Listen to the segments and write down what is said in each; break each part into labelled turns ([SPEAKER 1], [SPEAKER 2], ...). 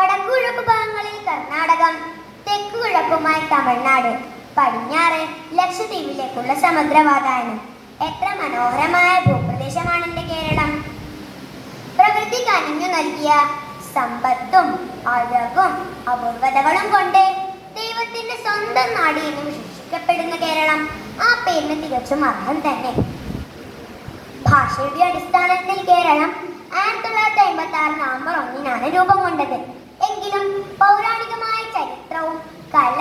[SPEAKER 1] വടക്കുകിഴക്ക് ഭാഗങ്ങളിൽ കർണാടകം തെക്കുകിഴക്കുമായി തമിഴ്നാട് പടിഞ്ഞാറ് ലക്ഷദ്വീപിലേക്കുള്ള സമുദ്രവാതായനം എത്ര മനോഹരമായ ഭൂപ്രദേശമാണ് എന്റെ കേരളം. പ്രകൃതി കനിഞ്ഞു നൽകിയ സമ്പത്തും അഴകും അപൂർവതകളും കൊണ്ട് ദൈവത്തിന്റെ സ്വന്തം നാട് എന്ന് വിശേഷിക്കപ്പെടുന്ന കേരളം. ആ പേരിന് തികച്ചും അർഹം തന്നെ. ഭാഷയുടെ അടിസ്ഥാനത്തിൽ കേരളം ആയിരത്തി തൊള്ളായിരത്തി അമ്പത്തി ആറ് നവംബർ ഒന്നിനാണ് രൂപം കൊണ്ടത്. പൗരാണികമായ ചരിത്രവും കല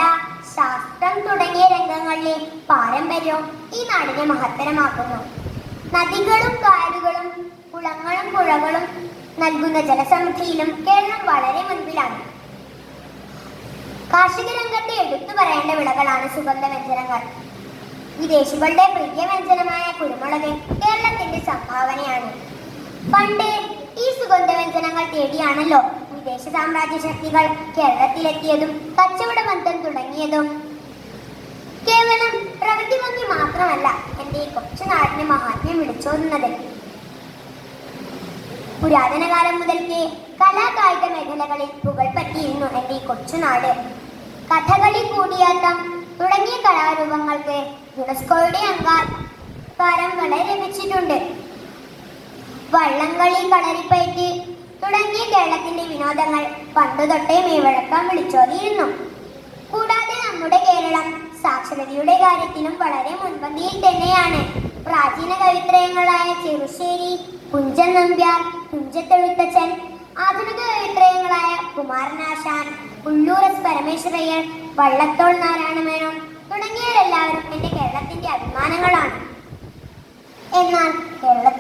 [SPEAKER 1] ശാസ്ത്രം തുടങ്ങിയ രംഗങ്ങളിലെ പാരമ്പര്യവും ഈ നാടിനെ മഹത്തരമാക്കുന്നു. നദികളും കാടുകളും കുളങ്ങളും പുഴകളും നൽകുന്ന ജലസമൃദ്ധിയിലും കേരളം വളരെ മുൻപിലാണ്. കാർഷിക രംഗത്തെ എടുത്തു പറയേണ്ട വിളകളാണ് സുഗന്ധ വ്യഞ്ജനങ്ങൾ വിദേശികളുടെ പ്രിയ വ്യഞ്ജനമായ കുരുമുളക് കേരളത്തിന്റെ സംഭാവനയാണ്. പണ്ട് ഈ സുഗന്ധ വ്യഞ്ജനങ്ങൾ തേടിയാണല്ലോ വിദേശ സാമ്രാജ്യ ശക്തികൾ കേരളത്തിലെത്തിയതും കച്ചവട ബന്ധം തുടങ്ങിയതും കേവലം പ്രകൃതി ഭംഗി മാത്രമല്ല എന്റെ ഈ കൊച്ചു നാടിന് മഹാത്മ്യം വിളിച്ചോതുന്നത്. പുരാതന കാലം മുതൽക്കേ കലാകായിക മേഖലകളിൽ പുകൾപറ്റിയിരുന്നു എന്റെ ഈ കൊച്ചുനാട് കഥകളി കൂടിയാട്ടം തുടങ്ങിയ കലാരൂപങ്ങൾക്ക് യുനെസ്കോയുടെ അംഗീകാരം വളരെ ലഭിച്ചിട്ടുണ്ട്. വള്ളംകളി കളരിപ്പയറ്റ് തുടങ്ങിയ കേരളത്തിന്റെ വിനോദങ്ങൾ പണ്ടുതൊട്ടേ മേവഴക്കം വിളിച്ചോതിയിരുന്നു. കൂടാതെ നമ്മുടെ കേരളം സാക്ഷരതയുടെ കാര്യത്തിലും വളരെ മുൻപന്തിയിൽ തന്നെയാണ്. പ്രാചീന കവിത്രയങ്ങളായ ചെറുശ്ശേരി കുഞ്ചൻ നമ്പ്യാർ കുഞ്ചത്തെഴുത്തച്ഛൻ ആധുനിക കവിത്രയങ്ങളായ കുമാരനാശാൻ ഉള്ളൂർ എസ് പരമേശ്വരയ്യർ വള്ളത്തോൾ നാരായണമേനോൻ തുടങ്ങിയവരെല്ലാവരും എന്റെ കേരളത്തിന്റെ അഭിമാനങ്ങളാണ്. എന്നാൽ കേരളത്തിൽ